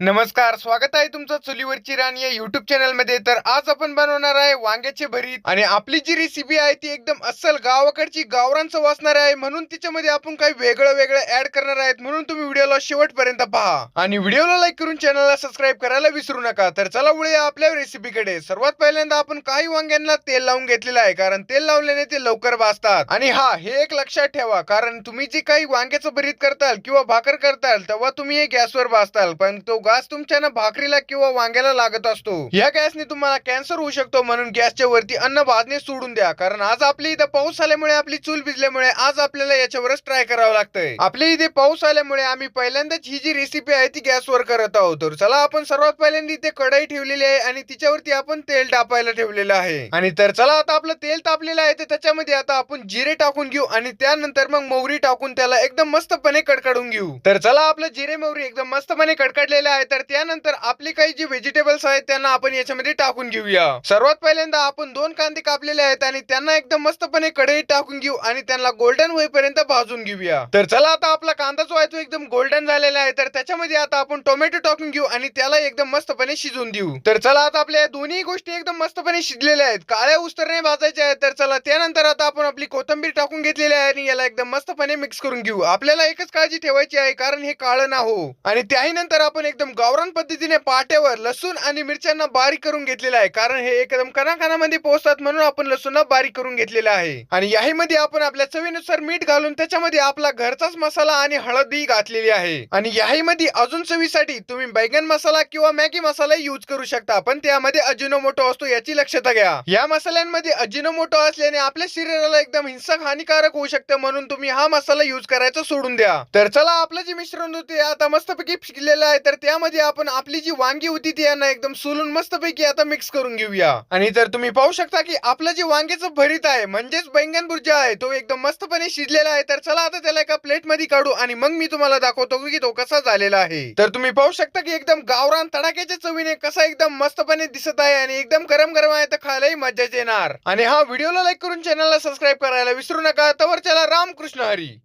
नमस्कार स्वागत आहे तुमचं चुलीवरची राणी या युट्यूब चॅनलमध्ये तर आज आपण बनवणार आहे वांग्याचे भरीत. आणि आपली जी रेसिपी आहे ती एकदम अस्सल गावाकडची गावरांचं वाचणार आहे. म्हणून तिच्यामध्ये आपण काही वेगळं वेगळं ऍड करणार आहेत. म्हणून तुम्ही व्हिडिओला शेवटपर्यंत पहा. आणि व्हिडिओला लाईक करून चॅनलला सबस्क्राईब करायला विसरू नका. तर चला वळूया आपल्या रेसिपीकडे सर्वात पहिल्यांदा आपण काही वांग्यांना तेल लावून घेतलेलं आहे. कारण तेल लावल्याने ते लवकर भाजतात आणि हा हे एक लक्षात ठेवा. कारण तुम्ही जे काही वांग्याचं भरीत करताल किंवा भाकर करताल तेव्हा तुम्ही हे गॅसवर भाजताल पण तो घास तुमच्या ना भाकरीला किंवा वांग्याला लागत असतो. या गॅसने तुम्हाला कॅन्सर होऊ शकतो म्हणून गॅसच्या वरती अन्न भाजणे सोडून द्या. कारण आज आपली इथे पाऊस आल्यामुळे आपली चूल भिजल्यामुळे आज आपल्याला याच्यावरच ट्राय करावं लागतंय. आपल्या इथे पाऊस आल्यामुळे आम्ही पहिल्यांदाच ही जी रेसिपी आहे ती गॅसवर करत आहोत. तर चला आपण सर्वात पहिल्यांदा इथे कढई ठेवलेली आहे आणि तिच्यावरती आपण तेल टाकायला ठेवलेलं आहे. आणि तर चला आता आपलं तेल तापलेलं आहे तर त्याच्यामध्ये आता आपण जिरे टाकून घेऊ आणि त्यानंतर मग मोहरी टाकून त्याला एकदम मस्तपणे कडकडून घेऊ. तर चला आपलं जिरे मोहरी एकदम मस्तपणे कडकडलेलं आहे. तर त्यानंतर आपली काही जी व्हेजिटेबल्स आहेत त्यांना आपण याच्यामध्ये टाकून घेऊया. सर्वात पहिल्यांदा आपण दोन कांदे कापलेले आहेत आणि त्यांना एकदम मस्तपणे कढईत टाकून घेऊ आणि त्यांना गोल्डन होईपर्यंत भाजून घेऊया. तर चला आता आपला कांदा जो आहे तो एकदम गोल्डन झालेला आहे. तर त्याच्यामध्ये आता आपण टोमॅटो टाकून घेऊ आणि त्याला एकदम मस्तपणे शिजून देऊ. तर चला आता आपल्या या दोन्ही गोष्टी एकदम मस्तपणे शिजलेल्या आहेत. काळ्या उस्तरने भाजायच्या आहेत. तर चला त्यानंतर आता आपण आपली कोथंबीर टाकून घेतलेली आहे आणि याला एकदम मस्तपणे मिक्स करून घेऊ. आपल्याला एकच काळजी ठेवायची आहे कारण हे काळं ना हो. आणि त्याही नंतर आपण एकदम गावरान पद्धतीने पाट्यावर लसूण आणि मिरच्यांना बारीक करून घेतलेलं आहे. कारण हे एकदम कणाकणामध्ये पोहोचतात म्हणून आपण लसूण बारीक करून घेतलेलं आहे. आणि याही मध्ये आपण आपल्या चवीनुसार मीठ घालून त्याच्यामध्ये आपला घरचाच मसाला आणि हळदी घातलेली आहे. आणि याही मध्ये अजून चवीसाठी तुम्ही बैगन मसाला किंवा मॅगी मसाला यूज करू शकता. पण त्यामध्ये अजिनोमोटो असतो याची लक्षता घ्या. या मसाल्यांमध्ये अजिनोमोटो असल्याने आपल्या शरीराला एकदम हिंसक हानिकारक होऊ शकतं म्हणून तुम्ही हा मसाला यूज करायचा सोडून द्या. तर चला आपलं जे मिश्रण होते आता मस्तपैकी शिकलेलं आहे. तर त्या यामध्ये आपण आपली जी वांगी होती ती यांना एकदम सोलून मस्तपैकी आता मिक्स करून घेऊया. आणि तर तुम्ही पाहू शकता की आपलं जे वांग्याचं भरीत आहे म्हणजेच बैंगन भुर्जा आहे तो एकदम मस्तपणे शिजलेला आहे. तर चला आता त्याला एका प्लेटमध्ये काढू आणि मग मी तुम्हाला दाखवतो की तो कसा झालेला आहे. तर तुम्ही पाहू शकता की एकदम गावरान तडाक्याच्या चवीने कसा एकदम मस्तपणे दिसत आहे आणि एकदम गरम गरम आहे तर खायलाही मजाच येणार. आणि हा व्हिडिओला लाईक करून चॅनलला सबस्क्राईब करायला विसरू नका. तवर चला रामकृष्ण हरी.